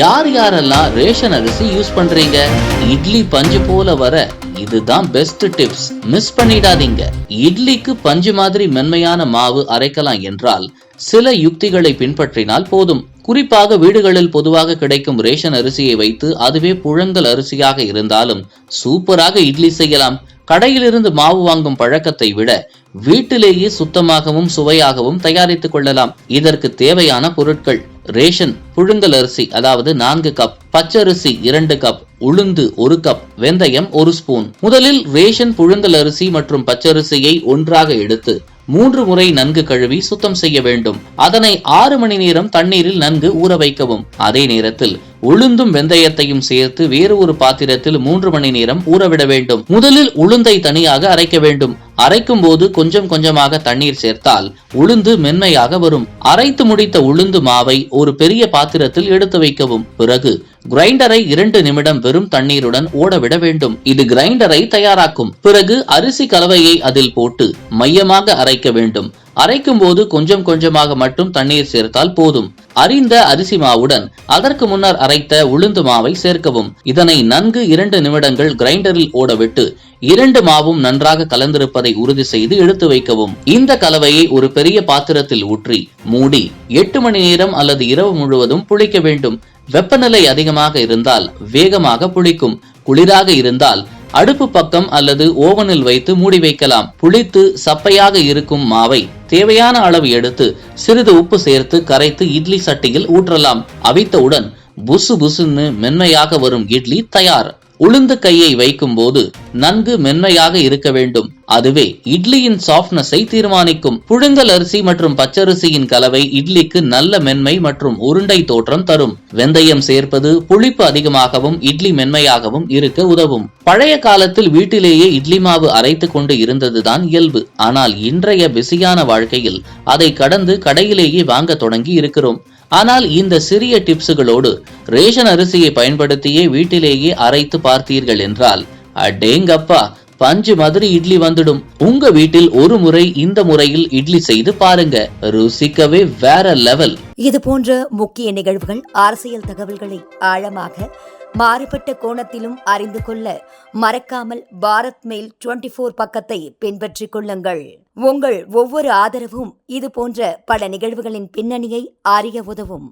யார் யாரெல்லாம் ரேஷன் அரிசி யூஸ் பண்றீங்க? இட்லி பஞ்சு போல வர இதுதான் பெஸ்ட் டிப்ஸ் மிஸ் பண்ணிடாதீங்க. இட்லிக்கு பஞ்சு மாதிரி மென்மையான மாவு அரைக்கலாம் என்றால் சில யுக்திகளை பின்பற்றினால் போதும். குறிப்பாக வீடுகளில் பொதுவாக கிடைக்கும் ரேஷன் அரிசியை வைத்து அதுவே புழங்கல் அரிசியாக இருந்தாலும் சூப்பராக இட்லி செய்யலாம். கடையிலிருந்து மாவு வாங்கும் பழக்கத்தை விட வீட்டிலேயே சுத்தமாகவும் சுவையாகவும் தயாரித்துக் கொள்ளலாம். இதற்கு தேவையான பொருட்கள். ரேஷன் புழுங்கல் அரிசி அதாவது நான்கு கப் பச்சரிசி இரண்டு கப் உளுந்து ஒரு கப் வெந்தயம் ஒரு ஸ்பூன் முதலில் ரேஷன் புழுங்கல் அரிசி மற்றும் பச்சரிசியை ஒன்றாக எடுத்து மூன்று முறை நன்கு கழுவி சுத்தம் செய்ய வேண்டும். அதனை ஆறு மணி நேரம் தண்ணீரில் நன்கு ஊற வைக்கவும். அதே நேரத்தில் உளுந்தும் வெந்தயத்தையும் சேர்த்து வேறு ஒரு பாத்திரத்தில் மூன்று மணி நேரம் ஊறவிட வேண்டும். முதலில் உளுந்தை தனியாக அரைக்க வேண்டும். அரைக்கும் போது கொஞ்சம் கொஞ்சமாக தண்ணீர் சேர்த்தால் உளுந்து மென்மையாக வரும். அரைத்து முடித்த உளுந்து மாவை ஒரு பெரிய பாத்திரத்தில் எடுத்து வைக்கவும். பிறகு கிரைண்டரை இரண்டு நிமிடம் வெறும் தண்ணீருடன் ஓடவிட வேண்டும். இது கிரைண்டரை தயாராக்கும். பிறகு அரிசி கலவையை அதில் போட்டு மையமாக அரைக்க வேண்டும். அரைக்கும் போது கொஞ்சம் கொஞ்சமாக மட்டும் தண்ணீர் சேர்த்தால் போதும். அறிந்த அரிசி மாவுடன் அதற்கு முன்னர் அரைத்த உளுந்து மாவை சேர்க்கவும். இதனை நன்கு இரண்டு நிமிடங்கள் கிரைண்டரில் ஓடவிட்டு இரண்டு மாவும் நன்றாக கலந்திருப்பதை உறுதி செய்து எடுத்து வைக்கவும். இந்த கலவையை ஒரு பெரிய பாத்திரத்தில் ஊற்றி மூடி எட்டு மணி நேரம் அல்லது இரவு முழுவதும் புளிக்க வேண்டும். வெப்பநிலை அதிகமாக இருந்தால் வேகமாக புளிக்கும். குளிராக இருந்தால் அடுப்பு பக்கம் அல்லது ஓவனில் வைத்து மூடி வைக்கலாம். புளித்து சப்பையாக இருக்கும் மாவை தேவையான அளவு எடுத்து சிறிது உப்பு சேர்த்து கரைத்து இட்லி சட்டியில் ஊற்றலாம். அவித்தவுடன் புசு புசுன்னு மென்மையாக வரும் இட்லி தயார். உளுந்து கையை வைக்கும் போது நன்கு மென்மையாக இருக்க வேண்டும். அதுவே இட்லியின் சாஃப்ட்னஸை தீர்மானிக்கும். புழுங்கல் அரிசி மற்றும் பச்சரிசியின் கலவை இட்லிக்கு நல்ல மென்மை மற்றும் உருண்டை தோற்றம் தரும். வெந்தயம் சேர்ப்பது புளிப்பு அதிகமாகவும் இட்லி மென்மையாகவும் இருக்க உதவும். பழைய காலத்தில் வீட்டிலேயே இட்லி மாவு அரைத்து கொண்டு இருந்ததுதான் இயல்பு. ஆனால் இன்றைய பிஸியான வாழ்க்கையில் அதை கடந்து கடையிலேயே வாங்க தொடங்கி இருக்கிறோம். ஆனால் இந்த சிறிய டிப்ஸுகளோடு ரேஷன் அரிசியை பயன்படுத்தியே வீட்டிலேயே அரைத்து பார்த்தீர்கள் என்றால் அடேங்கப்பா! பஞ்சு மாதிரி இட்லி வந்துடும். உங்க வீட்டில் ஒரு முறை இந்த முறையில் இட்லி செய்து பாருங்க. ருசிக்கவே வேற லெவல் இது போன்ற முக்கிய நிகழ்வுகள் அரசியல் தகவல்களை ஆழமாக மாறுபட்ட கோணத்திலும் அறிந்து கொள்ள மறக்காமல் பாரத் மெயில் டுவெண்டி ஃபோர் பக்கத்தை பின்பற்றிக் கொள்ளுங்கள். உங்கள் ஒவ்வொரு ஆதரவும் இது போன்ற பல நிகழ்வுகளின் பின்னணியை அறிய உதவும்.